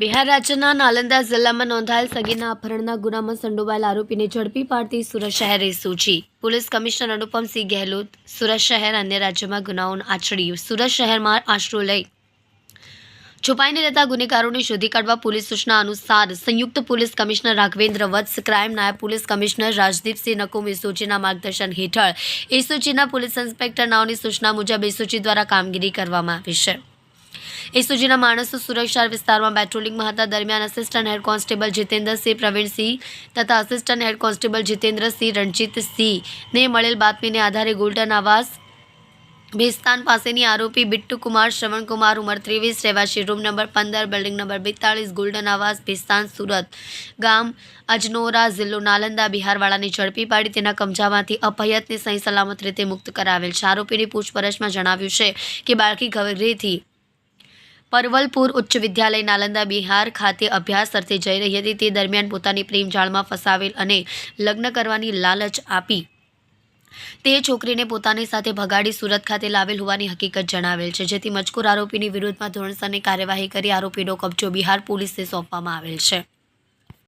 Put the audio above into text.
બિહાર રાજ્યના નાલંદા જિલ્લામાં નોંધાયેલ સગીરના અપહરણના ગુનામાં સંડોવાયેલ આરોપીને ઝડપી પાડતી સુરત શહેરે સૂચી પોલીસ કમિશનર અનુપમસિંહ ગહેલોત સુરત શહેર અન્ય રાજ્યોમાં ગુનાઓ આચરી સુરત શહેરમાં આશરો લઈ છુપાઈને રહેતા ગુનેગારોને શોધી કાઢવા પોલીસ સૂચના અનુસાર સંયુક્ત police commissioner Raghavendra Vats, crime નાયબ પોલીસ કમિશનર રાજદીપસિંહ નકુમ એસઓજીના માર્ગદર્શન હેઠળ એસઓજીના પોલીસ ઇન્સ્પેક્ટર નાઓની સૂચના મુજબ એસઓજી દ્વારા કામગીરી કરવામાં આવી છે. એસઓજીના માણસો સુરક્ષા વિસ્તારમાં પેટ્રોલિંગમાં હતા. દરમિયાન assistant head constable Jitendrasinh, Pravinsinh તથા અસિસ્ટન્ટ હેડ કોન્સ્ટેબલ જીતેન્દ્રસિંહ રણજીતસિંહને મળેલ બાતમીને આધારે ગોલ્ડન આવાસ ભેસ્તાન પાસેની આરોપી બિટ્ટુ કુમાર શ્રવણકુમાર, ઉંમર ત્રેવીસ, રહેવાસી રૂમ નંબર પંદર, બિલ્ડિંગ નંબર બેતાળીસ ગોલ્ડન આવાસ ભેસ્તાન સુરત ગામ અજનોરા જિલ્લો નાલંદા, બિહારવાળાને ઝડપી પાડી તેના કબજામાંથી અપહયતને સહી સલામત રીતે મુક્ત કરાવેલ છે. આરોપીની પૂછપરછમાં જણાવ્યું છે કે બાળકી ઘરેથી પરવલપુર ઉચ્ચ વિદ્યાલય નાલંદા બિહાર ખાતે અભ્યાસ અર્થે જઈ રહી હતી. તે દરમિયાન પોતાની પ્રેમ જાળમાં ફસાવેલ અને લગ્ન કરવાની લાલચ આપી. તે છોકરીને પોતાની સાથે ભગાડી સુરત ખાતે લાવેલ હોવાની હકીકત જણાવેલ છે, જેથી મજકૂર આરોપીની વિરુદ્ધમાં ધોરણસરની કાર્યવાહી કરી આરોપીનો કબજો બિહાર પોલીસને સોંપવામાં આવેલ છે.